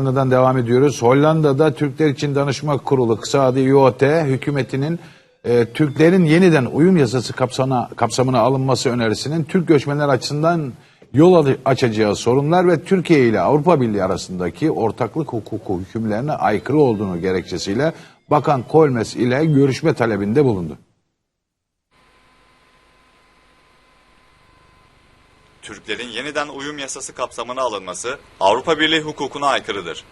Hollanda'dan devam ediyoruz. Hollanda'da Türkler için Danışma Kurulu kısa adı IOT hükümetinin e, Türklerin yeniden uyum yasası kapsamına, kapsamına alınması önerisinin Türk göçmenler açısından yol açacağı sorunlar ve Türkiye ile Avrupa Birliği arasındaki ortaklık hukuku hükümlerine aykırı olduğunu gerekçesiyle Bakan Kolmes ile görüşme talebinde bulundu. Türklerin yeniden uyum yasası kapsamına alınması Avrupa Birliği hukukuna aykırıdır.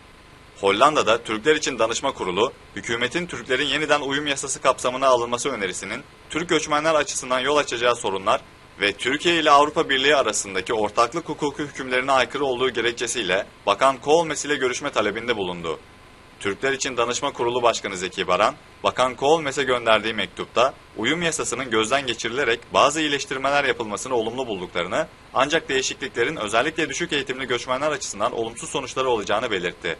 Hollanda'da Türkler için Danışma Kurulu, hükümetin Türklerin yeniden uyum yasası kapsamına alınması önerisinin Türk göçmenler açısından yol açacağı sorunlar ve Türkiye ile Avrupa Birliği arasındaki ortaklık hukuku hükümlerine aykırı olduğu gerekçesiyle Bakan Koolmes ile görüşme talebinde bulundu. Türkler için Danışma Kurulu Başkanı Zeki Baran, Bakan Koolmes'e gönderdiği mektupta uyum yasasının gözden geçirilerek bazı iyileştirmeler yapılmasını olumlu bulduklarını ancak değişikliklerin özellikle düşük eğitimli göçmenler açısından olumsuz sonuçları olacağını belirtti.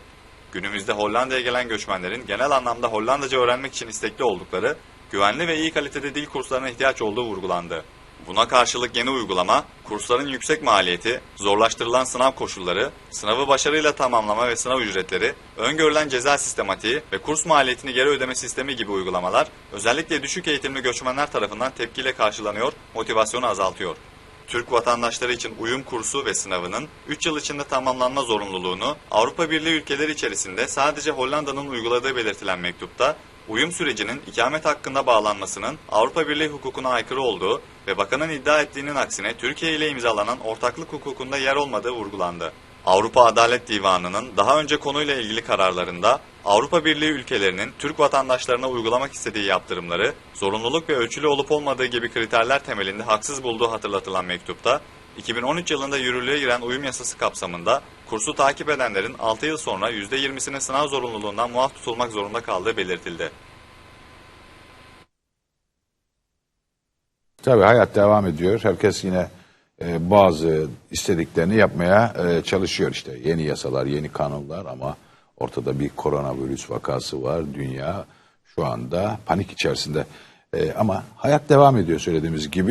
Günümüzde Hollanda'ya gelen göçmenlerin genel anlamda Hollandaca öğrenmek için istekli oldukları, güvenli ve iyi kalitede dil kurslarına ihtiyaç olduğu vurgulandı. Buna karşılık yeni uygulama, kursların yüksek maliyeti, zorlaştırılan sınav koşulları, sınavı başarıyla tamamlama ve sınav ücretleri, öngörülen ceza sistematiği ve kurs maliyetini geri ödeme sistemi gibi uygulamalar özellikle düşük eğitimli göçmenler tarafından tepkiyle karşılanıyor, motivasyonu azaltıyor. Türk vatandaşları için uyum kursu ve sınavının 3 yıl içinde tamamlanma zorunluluğunu Avrupa Birliği ülkeleri içerisinde sadece Hollanda'nın uyguladığı belirtilen mektupta uyum sürecinin ikamet hakkında bağlanmasının Avrupa Birliği hukukuna aykırı olduğu ve bakanın iddia ettiğinin aksine Türkiye ile imzalanan ortaklık hukukunda yer olmadığı vurgulandı. Avrupa Adalet Divanı'nın daha önce konuyla ilgili kararlarında Avrupa Birliği ülkelerinin Türk vatandaşlarına uygulamak istediği yaptırımları zorunluluk ve ölçülü olup olmadığı gibi kriterler temelinde haksız bulduğu hatırlatılan mektupta 2013 yılında yürürlüğe giren uyum yasası kapsamında kursu takip edenlerin 6 yıl sonra %20'sinin sınav zorunluluğundan muaf tutulmak zorunda kaldığı belirtildi. Tabii hayat devam ediyor. Herkes yine e, bazı istediklerini yapmaya e, çalışıyor işte. Yeni yasalar, yeni kanunlar ama ortada bir koronavirüs vakası var. Dünya şu anda panik içerisinde. E, ama hayat devam ediyor söylediğimiz gibi.